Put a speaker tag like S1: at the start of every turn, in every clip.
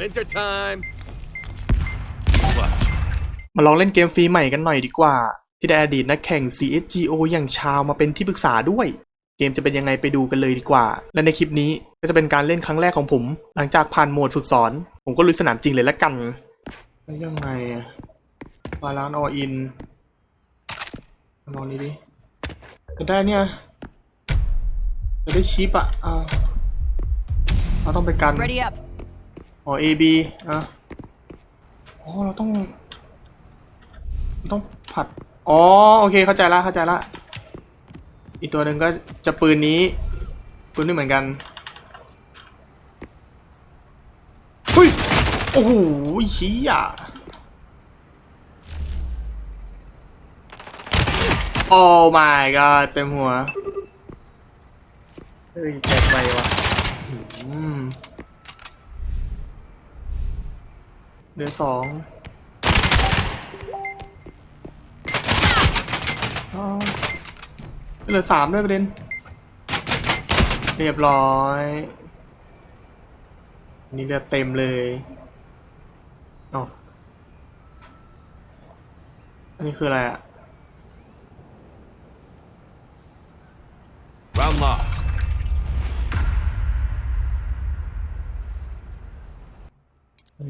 S1: Winter time.
S2: Clutch.
S3: มาลองเล่นเกมฟรีใหม่กันหน่อยดีกว่า ที่ได้อดีตนักแข่ง CSGO อย่างชาวมาเป็นที่ปรึกษาด้วย เกมจะเป็นยังไงไปดูกันเลยดีกว่า และในคลิปนี้ก็จะเป็นการเล่นครั้งแรกของผม หลังจากผ่านโหมดฝึกสอน ผมก็ลุยสนามจริงเลยละกันแล้วยังไงอะวาลานออินลองนี้ดิจะได้เนี่ยจะได้ชิปอะอ่าเราต้องไปกัน
S4: Ready up.
S3: อ๋อ A B อะอ๋อเราต้องเราต้องผัด อ๋อ โอเค เข้าใจละ เข้าใจละ อีกตัวหนึ่งก็จะปืนนี้ ปืนนี้เหมือนกันหุ้ย โอ้โหชี้อะโอ้ my god เต็มหัว เฮ้ยแตกไปว่ะอืม เหลือสองอ๋อเหลือสามด้วยประเด็น เรียบร้อยอันนี่เลือดเต็มเลยอ๋ออันนี้คืออะไรอะ
S2: Round lost.
S3: อื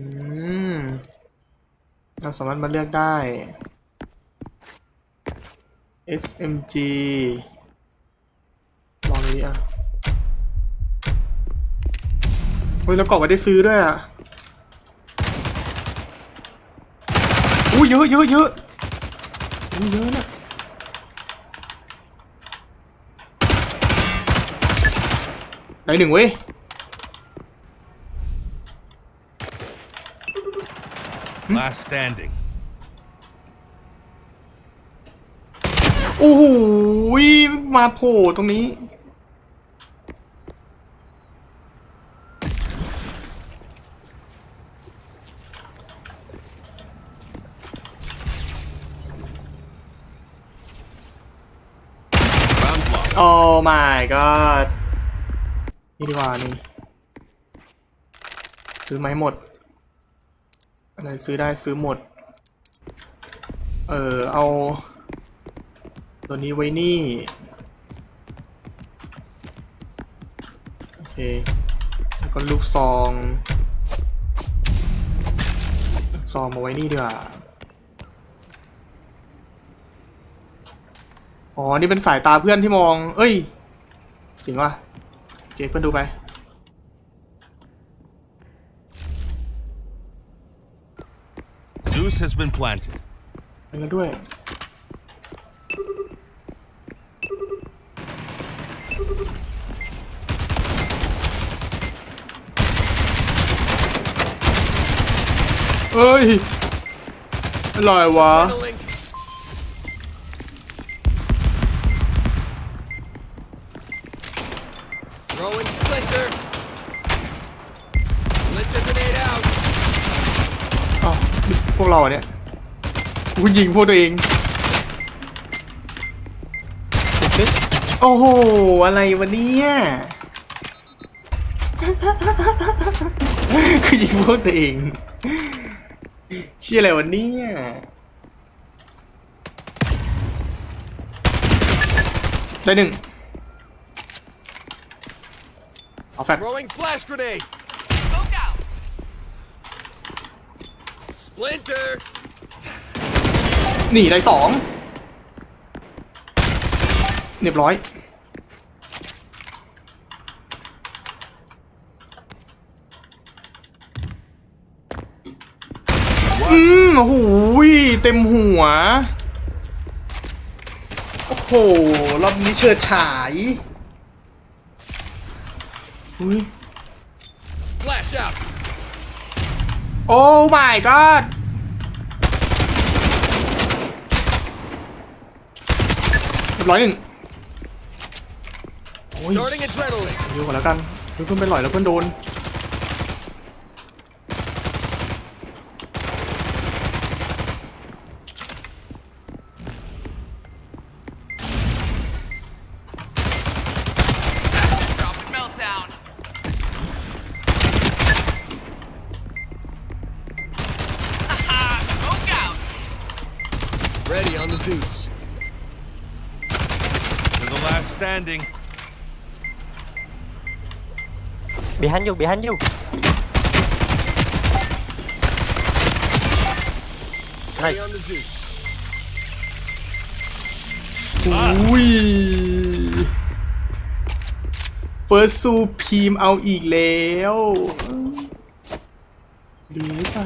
S3: ม เราสามารถมาเลือกได้ SMG ลองดูดิอะเฮ้ยแล้วกรอบไม่ได้ซื้อด้วยอะอุ้ยเยอะเยอะเยอะอุ้เยอะนะไหนหนึ่งเว้ย
S2: Last standing.
S3: โอ้โหมาโผล่ตรงนี้
S2: Round lost.
S3: โอ้ my god นี่ดีกว่านี่ ซื้อไหมหมด อะไรซื้อได้ซื้อหมด เออเอา ตัวนี้ไว้นี่ โอเค แล้วก็ลูกซองลูกซองมาไว้นี่ดีกว่า อ๋อ นี่เป็นสายตาเพื่อนที่มอง เอ้ย จริงวะโอเคเพื่อนดูไป
S2: Zeus has been planted.
S3: ไปกันด้วยเอ้ยอะไรวะ พวกเราอะเนี่ยกูยิงพวกตัวเองโอ้โห อะไรวะเนี่ยคือยิงพวกตัวเองเชื่ออะไรวะเนี่ยได้หนึ่งเอาแฟลช
S1: Throwing flash grenade. Splinter.
S3: หนีได้สองเรียบร้อย อืมโอ้โหเต็มหัว โอ้โห รอบนี้เฉิดฉายอุ้ย
S1: Flash out.
S3: โอ้ my god เรียบร้อยหนึ่งโอ้ย
S1: Starting adrenaline.
S3: เดี๋ยวก่อนแล้วกันเพื่อนไปหล่อยแล้วเพื่อนโดน
S1: Ready on the Zeus.
S2: They're the last standing.
S4: behind you behind you
S1: Ready
S4: nice
S1: on the Zeus.
S3: อุ้ยเฟิร์สซูพีมเอาอีกแล้วดีหรือเปล่า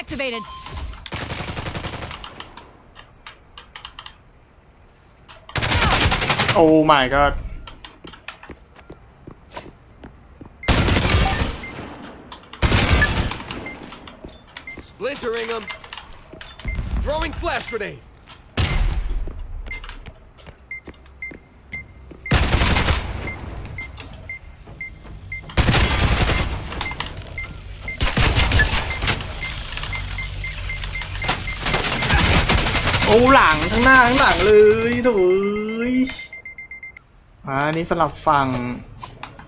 S5: activated.
S3: โอ้ my god
S1: Splintering them. Throwing flash grenade.
S3: อ้หลังทั้งหน้าทั้งหลังเลยโถุยอ่าอันนี้สลับฝั่ง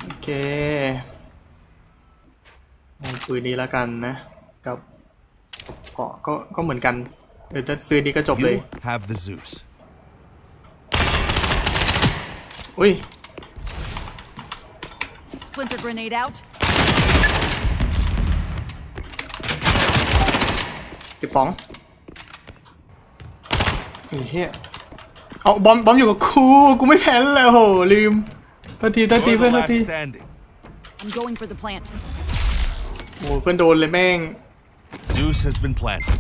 S3: โอเคเอาปืนนี้แล้วกันนะ กับเกาะก็ก็เหมือนกันเดี๋ยวจะซื้อนี้ก็จบเลย
S2: You have the Zeus.
S3: อุ้ย
S5: Splinter grenade out.
S3: สิบสอง ไอ้เหี้ยเอาบอมบอมอยู่กับกูกูไม่แพ้แล้วโหลืมโทษทีโทษที
S2: You're
S3: เพื่อ
S2: the
S3: นโทษที
S2: last standing.
S5: I'm going for the plant.
S3: โอ้เพื่อนโดนเลยแม่ง
S2: Zeus has been planted.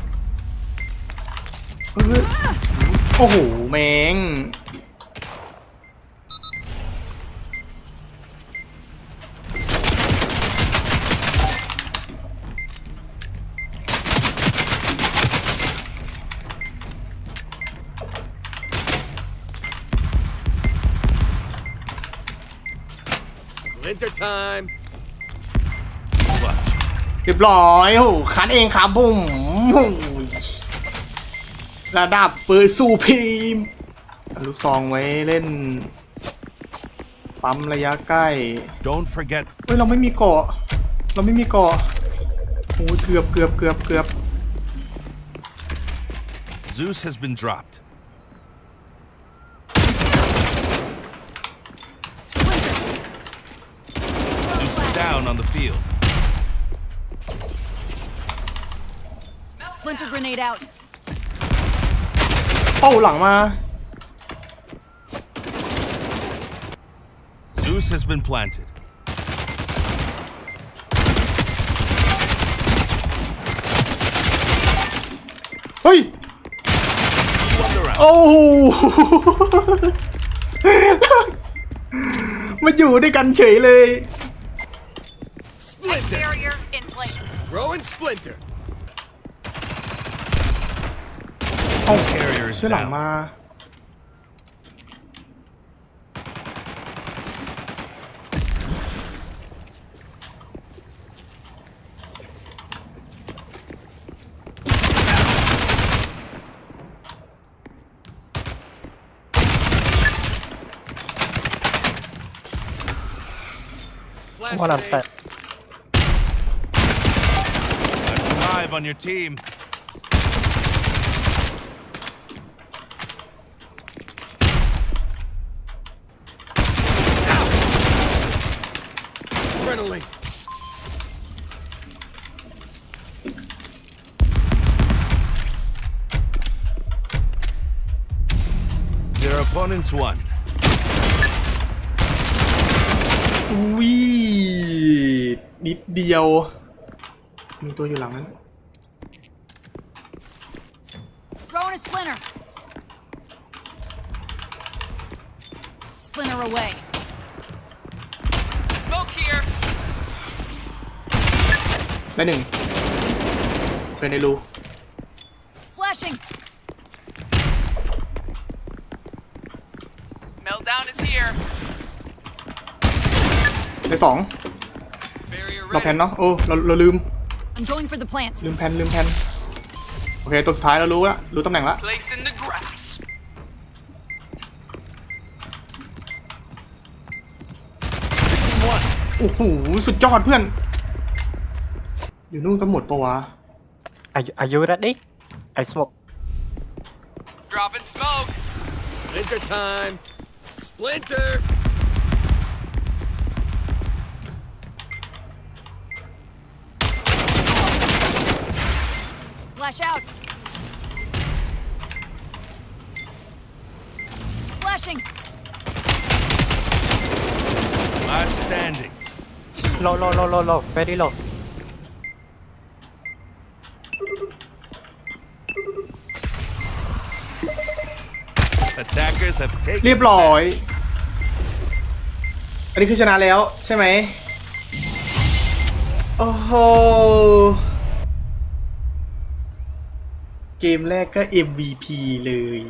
S3: เฮ้ยโอ้โหแม่ง
S1: Splinter time.
S2: Clutch.
S3: เรียบร้อยโอ้โหคันเองครับผมโอ้ยระดับเฟิร์สซูพีมเอาลูกซองไว้เล่น ปั๊มระยะใกล้
S2: Don't forget
S3: เฮ้ยเราไม่มีเกาะ เราไม่มีเกาะโอ้ยเกือบเกือบเกือบเกือบ
S2: Zeus has been dropped. down on the field.
S5: Splinter grenade out.
S3: โอ้าหลังมา
S2: Zeus has been planted.
S3: เฮ้ย
S2: Wonder out.
S3: โอ้โห มาอยู่ด้วยกันเฉยเลย
S1: Splinter.
S5: Barrier in place.
S1: Throwing splinter.
S3: เอ้า
S2: Carrier is
S3: ช่วย
S2: alive on your team.
S1: Adrenaline.
S2: Their opponents won.
S3: อุ้ยนิดเดียว มีตัวอยู่หลังนั้น
S5: splinter. Splinter away. Smoke here.
S3: ได้หนึ่งเป็นในรู
S5: Flashing.
S6: Meltdown is here.
S3: ได้สอง
S1: Barrier
S3: เราแพน
S1: ready.
S3: เนาะโอ้เราเราลืม
S5: I'm going for the plant.
S3: ลืมแพนลืมแพน โอเค ตัวสุดท้ายเรารู้ละรู้ตำแหน่งละ
S6: Place in the grass.
S3: โอ้โห สุดยอดเพื่อน อยู่นู่นก็หมดปะวะ
S4: Are you, are you ready I smoke
S1: Dropping smoke. Splinter time. Splinter.
S5: Flash out. Flashing.
S2: Last standing.
S4: low low low low low very low
S2: Attackers have taken
S3: เรียบร้อย อันนี้คือชนะแล้วใช่ไหม โอ้โห เกมแรกก็ MVP เลย